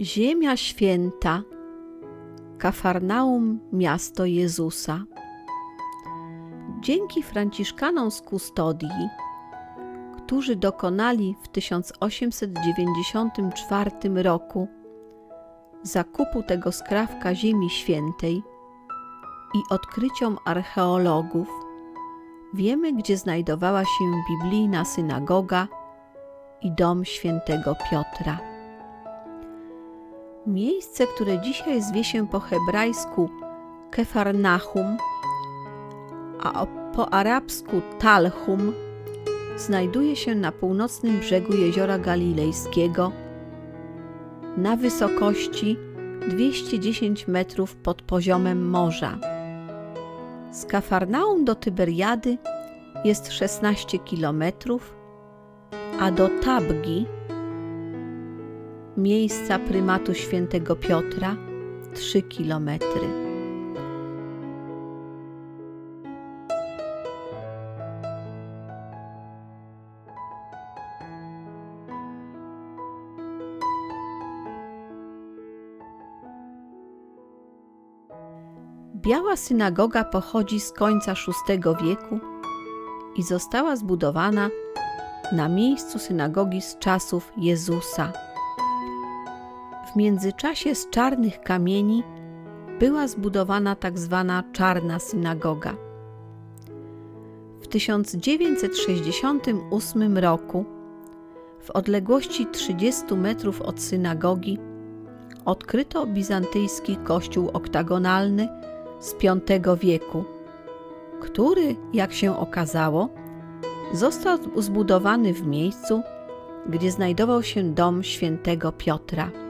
Ziemia święta, Kafarnaum miasto Jezusa. Dzięki Franciszkanom z Kustodii, którzy dokonali w 1894 roku zakupu tego skrawka Ziemi Świętej i odkryciom archeologów, wiemy, gdzie znajdowała się biblijna synagoga i dom świętego Piotra. Miejsce, które dzisiaj zwie się po hebrajsku Kefarnachum, a po arabsku Talhum, znajduje się na północnym brzegu jeziora Galilejskiego, na wysokości 210 metrów pod poziomem morza. Z Kafarnaum do Tyberiady jest 16 kilometrów, a do Tabgi, miejsca prymatu świętego Piotra, 3 kilometry. Biała synagoga pochodzi z końca VI wieku i została zbudowana na miejscu synagogi z czasów Jezusa. W międzyczasie z czarnych kamieni była zbudowana tak zwana czarna synagoga. W 1968 roku, w odległości 30 metrów od synagogi, odkryto bizantyjski kościół oktagonalny z V wieku, który, jak się okazało, został zbudowany w miejscu, gdzie znajdował się dom świętego Piotra.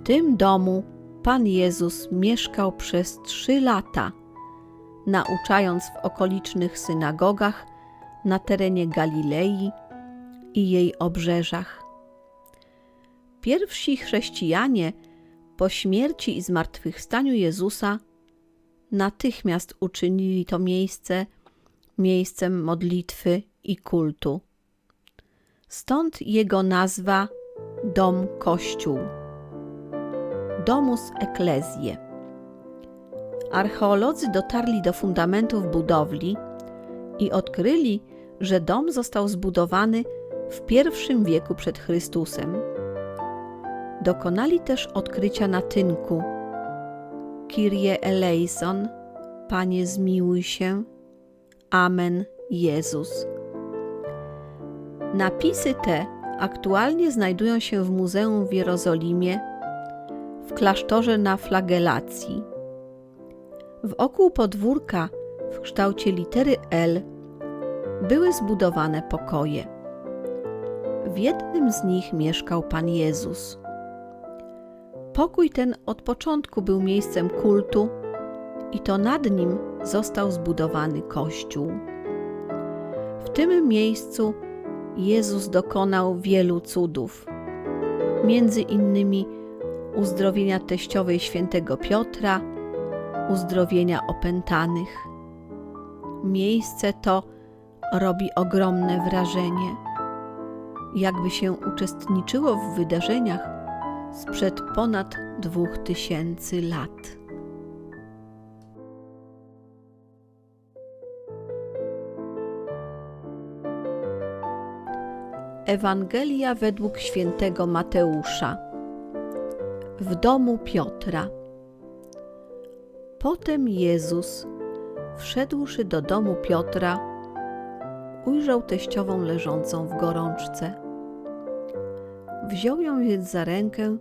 W tym domu Pan Jezus mieszkał przez trzy lata, nauczając w okolicznych synagogach na terenie Galilei i jej obrzeżach. Pierwsi chrześcijanie po śmierci i zmartwychwstaniu Jezusa natychmiast uczynili to miejsce miejscem modlitwy i kultu. Stąd jego nazwa Dom Kościół. Domus Ecclesiae. Archeolodzy dotarli do fundamentów budowli i odkryli, że dom został zbudowany w pierwszym wieku przed Chrystusem Dokonali też odkrycia na tynku. Kyrie eleison, Panie zmiłuj się. Amen, Jezus. Napisy te aktualnie znajdują się w Muzeum w Jerozolimie, w klasztorze na flagelacji. Wokół podwórka w kształcie litery L były zbudowane pokoje. W jednym z nich mieszkał Pan Jezus. Pokój ten od początku był miejscem kultu i to nad nim został zbudowany Kościół. W tym miejscu Jezus dokonał wielu cudów, między innymi uzdrowienia teściowej świętego Piotra, uzdrowienia opętanych. Miejsce to robi ogromne wrażenie, jakby się uczestniczyło w wydarzeniach, sprzed ponad dwóch tysięcy lat. Ewangelia według świętego Mateusza. W domu Piotra. Potem Jezus, wszedłszy do domu Piotra, ujrzał teściową leżącą w gorączce Wziął ją więc za rękę,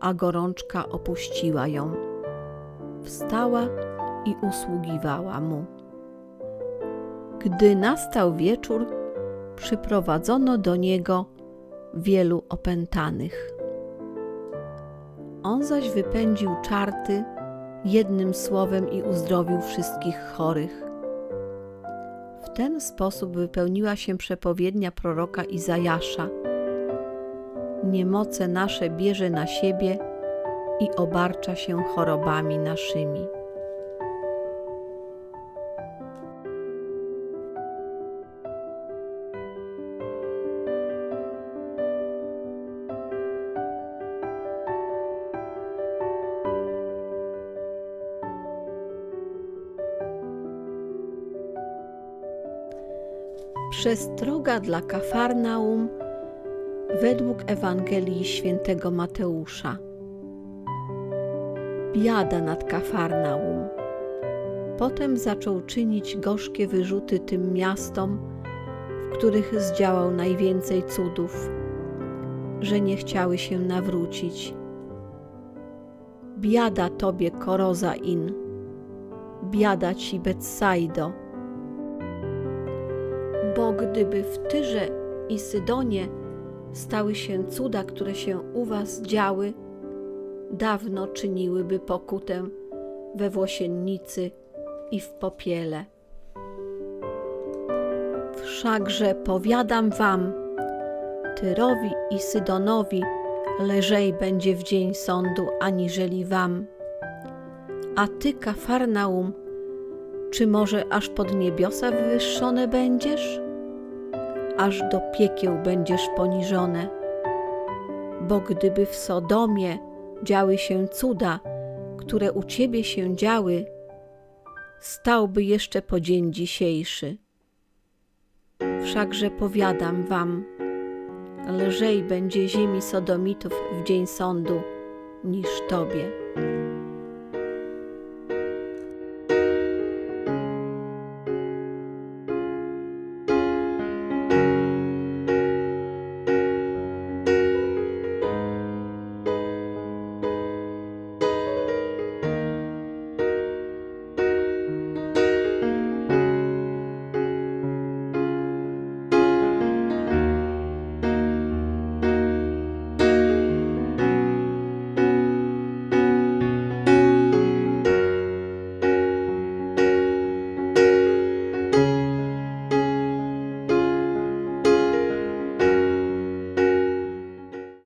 a gorączka opuściła ją. Wstała i usługiwała mu. Gdy nastał wieczór, przyprowadzono do niego wielu opętanych. On zaś wypędził czarty jednym słowem i uzdrowił wszystkich chorych. W ten sposób wypełniła się przepowiednia proroka Izajasza – niemoce nasze bierze na siebie i obarcza się chorobami naszymi. Przestroga dla Kafarnaum według Ewangelii Świętego Mateusza. Biada nad Kafarnaum. Potem zaczął czynić gorzkie wyrzuty tym miastom, w których zdziałał najwięcej cudów, że nie chciały się nawrócić. Biada tobie, Korozain, biada ci, Betsaido, gdyby w Tyrze i Sydonie stały się cuda, które się u was działy, dawno czyniłyby pokutę we włosiennicy i w popiele. Wszakże powiadam wam, Tyrowi i Sydonowi lżej będzie w dzień sądu aniżeli wam. A ty, Kafarnaum, czy może aż pod niebiosa wywyższone będziesz? Aż do piekieł będziesz poniżone. Bo gdyby w Sodomie działy się cuda, które u ciebie się działy, stałby jeszcze po dzień dzisiejszy. Wszakże powiadam wam, lżej będzie ziemi Sodomitów w dzień sądu niż tobie.